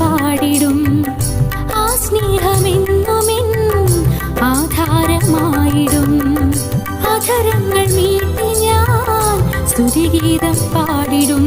പാടിടും. ആ സ്നേഹമെന്നുമെൻ ആധാരമായിടും. അധരങ്ങൾ മീട്ടി ഞാൻ സ്തുതിഗീതം പാടിടും.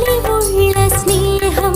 അലിവുള്ള സ്നേഹം